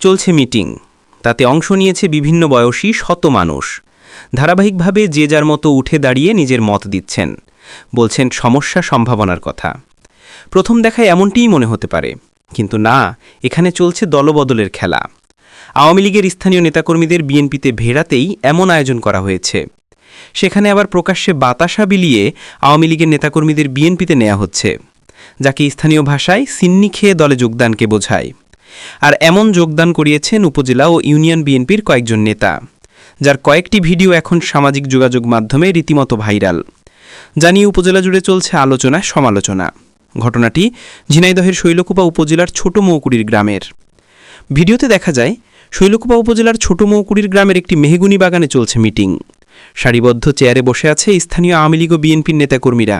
চলছে মিটিং। তাতে অংশ নিয়েছে বিভিন্ন বয়সী শত মানুষ। ধারাবাহিকভাবে যে যার মতো উঠে দাঁড়িয়ে নিজের মত দিচ্ছেন। বলছেন, সমস্যা সম্ভাবনার কথা। প্রথম দেখায় এমনটিই মনে হতে পারে। কিন্তু না, এখানে চলছে দলবদলের খেলা। আওয়ামী লীগের স্থানীয় নেতাকর্মীদের বিএনপিতে ভেড়াতেই এমন আয়োজন করা হয়েছে। সেখানে আবার প্রকাশ্যে বাতাসা বিলিয়ে আওয়ামী লীগের নেতাকর্মীদের বিএনপিতে নেওয়া হচ্ছে। যাকে স্থানীয় ভাষায় সিন্নি খেয়ে দলে যোগদানকে বোঝায়। আর এমন যোগদান করিয়েছেন উপজেলা ও ইউনিয়ন বিএনপির কয়েকজন নেতা, যার কয়েকটি ভিডিও এখন সামাজিক যোগাযোগ মাধ্যমে রীতিমতো ভাইরাল। জানিয়ে উপজেলা জুড়ে চলছে আলোচনা, সমালোচনা। ঘটনাটি ঝিনাইদহের শৈলকুপা উপজেলার ছোট মৌকুড়ির গ্রামের। ভিডিওতে দেখা যায়, শৈলকুপা উপজেলার ছোট মৌকুড়ির গ্রামের একটি মেহগুনি বাগানে চলছে মিটিং। সারিবদ্ধ চেয়ারে বসে আছে স্থানীয় আওয়ামী লীগ ও বিএনপির নেতাকর্মীরা।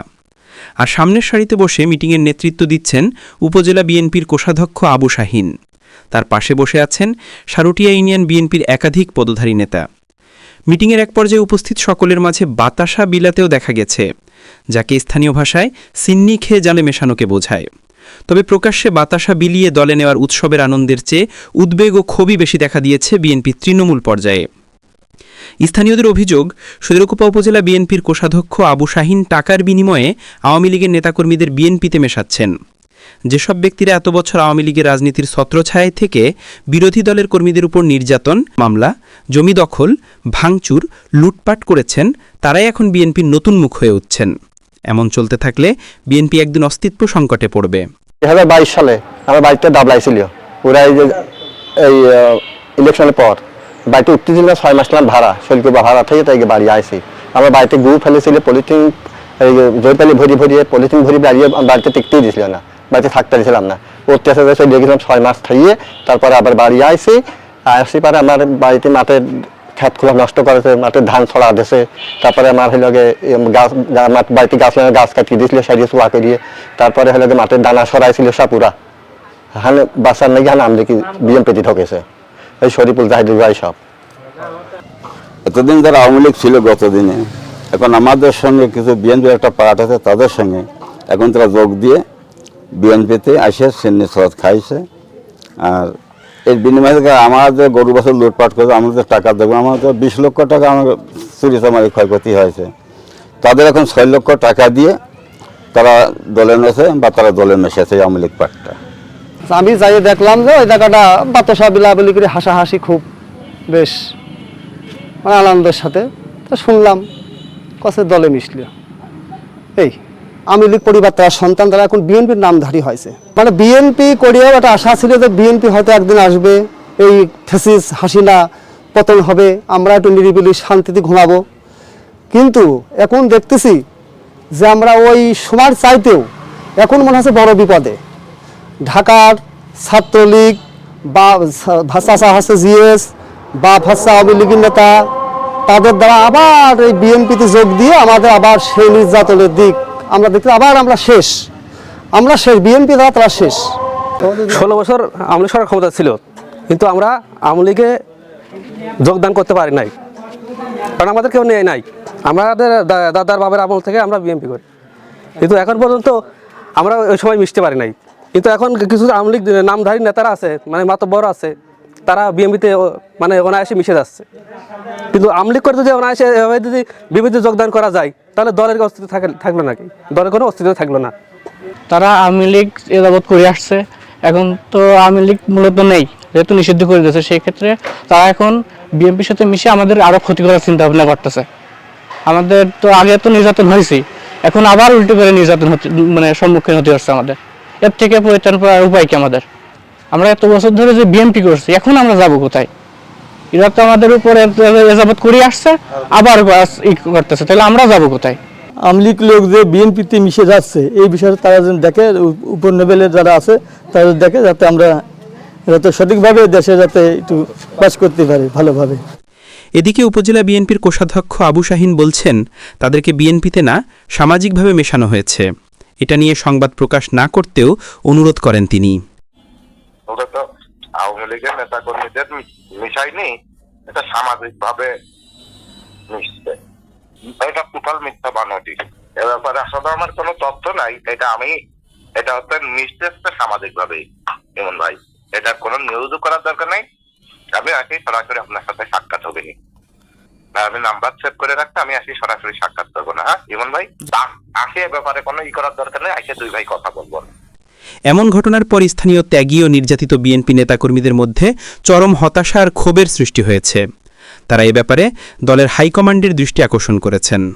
আর সামনের সারিতে বসে মিটিংয়ের নেতৃত্ব দিচ্ছেন উপজেলা বিএনপির কোষাধ্যক্ষ আবু শাহিন। তার পাশে বসে আছেন সারুটিয়া ইউনিয়ন বিএনপির একাধিক পদধারী নেতা। মিটিংয়ের এক পর্যায়ে উপস্থিত সকলের মাঝে বাতাসা বিলাতেও দেখা গেছে, যাকে স্থানীয় ভাষায় সিন্নি খেয়ে জালে মেশানোকে বোঝায়। তবে প্রকাশ্যে বাতাসা বিলিয়ে দলে নেওয়ার উৎসবের আনন্দের চেয়ে উদ্বেগ ও ক্ষোভই বেশি দেখা দিয়েছে বিএনপি তৃণমূল পর্যায়ে। স্থানীয়দের অভিযোগ সদরকুপা উপজেলা বিএনপির কোষাধ্যক্ষ আবু শাহিন টাকার বিনিময়ে আওয়ামী লীগের নেতাকর্মীদের বিএনপিতে মেশাচ্ছেন। যেসব ব্যক্তিরা এত বছর আওয়ামী লীগের রাজনীতির ছত্রছায়ায় থেকে বিরোধী দলের কর্মীদের উপর নির্যাতন, মামলা, জমি দখল, ভাঙচুর, লুটপাট করেছেন, তারাই এখন বিএনপির নতুন মুখ হয়ে উঠছেন। এমন চলতে থাকলে বিএনপি একদিন অস্তিত্ব সংকটে পড়বে। দুই হাজার বাইশ সালে আমার বাড়িতে দাবলাই ছিল। ওরা এই ইলেকশনের পর। বাড়িতে উঠতেছিল না, ছয় মাস ছিলাম ভাড়া। শৈলকে ভাড়া থেকে তাই বাড়ি আইসি আমার বাড়িতে গু ফেলেছিল পলিথিন এই জয়পালি ভরি ভরিয়ে পলিথিন ভরি বাড়িয়ে বাড়িতে টিকতেই দিছিল না বাড়িতে থাকতে দিছিলাম না। অত্যাচারে চলে গেছিলাম ছয় মাস থাইয়ে তারপরে আবার বাড়ি আইসি আসি পরে আমার বাড়িতে মাঠের খেত খুব নষ্ট করেছে মাঠে ধান ছড়া দিয়েছে তারপরে আমার হলো গাছ বাড়িতে গাছ গাছ কাটিয়ে দিয়েছিল সারিয়ে চুয়া করিয়ে। তারপরে হলো গে মাঠের দানা সরাইছিল সাপুরা। হানে বাসার নাকি হানে আমি দেখি বিএমপিতে ঢকেছে। এই শরীফুল জাহিদুল ভাই সব। এতদিন যারা আওয়ামী লীগ ছিল গত দিনে এখন আমাদের সঙ্গে কিছু বিএনপি একটা পার্ট আছে, তাদের সঙ্গে। এখন তারা যোগ দিয়ে বিএনপিতে আসে, সিন্নি সরাত খাইছে। আর এর বিনিময়ে থেকে আমাদের গরু বছর লুটপাট করে আমাদের টাকা দেবো আমাদের বিশ লক্ষ টাকা আমার চুরি চামারি ক্ষয়ক্ষতি হয়েছে। তাদের এখন ছয় লক্ষ টাকা দিয়ে তারা দলে মেশে বা তারা দলে মেশেছে আওয়ামী লীগ পার্টটা। আমি যাই দেখলাম যে ওই জায়গাটা বাতাসা বিলাবলি করে হাসাহাসি খুব বেশ মানে আনন্দের সাথে। তো শুনলাম, কসে দলে মিশল এই আমি লীগ পরিবার, তার সন্তান, তারা এখন বিএনপির নামধারী হয়েছে। মানে বিএনপি করিয়াও একটা আশা ছিল যে বিএনপি হয়তো একদিন আসবে, এই ফেসিস হাসিনা পতন হবে, আমরা একটু নিরিবিলি শান্তিতে ঘুমাবো। কিন্তু এখন দেখতেছি যে আমরা ওই সময় চাইতেও এখন মনে হচ্ছে বড় বিপদে। ঢাকার ছাত্রলীগ বা ভাষা আছে জিএস বা ভাষা আওয়ামী লীগের নেতা, তাদের দ্বারা আবার এই বিএনপিতে যোগ দিয়ে আমাদের আবার সেই নির্যাতনের দিক আমরা দেখতে আবার আমরা শেষ। আমরা শেষ, বিএনপি দ্বারা তারা শেষ। ষোলো বছর আওয়ামী লীগ সরকার ক্ষমতা ছিল, কিন্তু আমরা আওয়ামী লীগে যোগদান করতে পারি নাই। কারণ আমাদের কেউ নেয় নাই। আমাদের দাদার বাবার আমল থেকে আমরা বিএনপি করি। কিন্তু এখন পর্যন্ত আমরা ওই সময় মিশতে পারি নাই। কিন্তু এখন কিছু আওয়ামী লীগ নামধারী নেতারা আছে মানে মাতব্বর আছে, তারা বিএমপিতে মানে অনায়াসে মিশে যাচ্ছে। কিন্তু আওয়ামী লীগ করে যদি অনায়াসে এভাবে যদি বিএনপিতে যোগদান করা যায়, তাহলে দলের অস্তিত্ব থাকে- থাকল নাকি? দলের কোনো অস্তিত্ব থাকল না। তারা আওয়ামী লীগ এ যাবৎ করে আসছে। এখন তো আওয়ামী লীগ মূলত নেই, যেহেতু নিষিদ্ধ করে দিয়েছে, সেই ক্ষেত্রে তারা এখন বিএনপির সাথে মিশে আমাদের আরও ক্ষতি করার চিন্তা ভাবনা করতেছে। আমাদের তো আগে তো নির্যাতন হয়েছে এখন আবার উল্টো করে নির্যাতন হচ্ছে মানে সম্মুখীন হতে হচ্ছে আমাদের। এর থেকে পরিত্রাণ পাওয়ার উপায় কি আমাদের? আমরা এত বছর ধরে যে বিএনপি করছি এখন আমরা যাব কোথায়? এরা তো আমাদের উপরে এজাবত করে আসছে আবার ই করতেছে তাহলে আমরা যাব কোথায়? আমলিক লোক যে বিএনপিতে মিশে যাচ্ছে এই বিষয়ে তারা যেন দেখে উপর লেভেলের যারা আছে তারা দেখে যাতে আমরা যাতে সঠিকভাবে দেশে যাতে একটু বাস করতে পারি ভালোভাবে। এদিকে উপজেলা বিএনপির কোষাধ্যক্ষ আবু শাহিন বলছেন তাদেরকে বিএনপিতে না সামাজিকভাবে মেশানো হয়েছে। এটা নিয়ে সংবাদ প্রকাশ না করতেও অনুরোধ করেন তিনি। আওয়ামী লীগের নেতা কর্মীদের মিশাইনি, এটা সামাজিক ভাবে মিশছে। এটা টোটাল মিথ্যা বানাটি এ ব্যাপারে আসলে আমার কোনো তথ্য নাই, এটা আমি, এটা হচ্ছে মিশছে সামাজিক ভাবেই এমন ভাই। এটা কোনো নিউজ করার দরকার নাই। আমি আসি সরাসরি আপনার সাথে সাক্ষাৎ হবে আমি নাম্বার সেভ করে রাখতে আমি আসি সরাসরি সাক্ষাৎ করব না হ্যাঁ? ইমন ভাই আসে ব্যাপারে কোনো ই করার দরকার নেই আসে দুই ভাই কথা বলব। এমন ঘটনার পর স্থানীয় ত্যাগী ও নির্যাতিত বিএনপি নেতাকর্মীদের মধ্যে চরম হতাশা আর ক্ষোভের সৃষ্টি হয়েছে। তারা এ ব্যাপারে দলের হাইকমান্ডের দৃষ্টি আকর্ষণ করেছেন।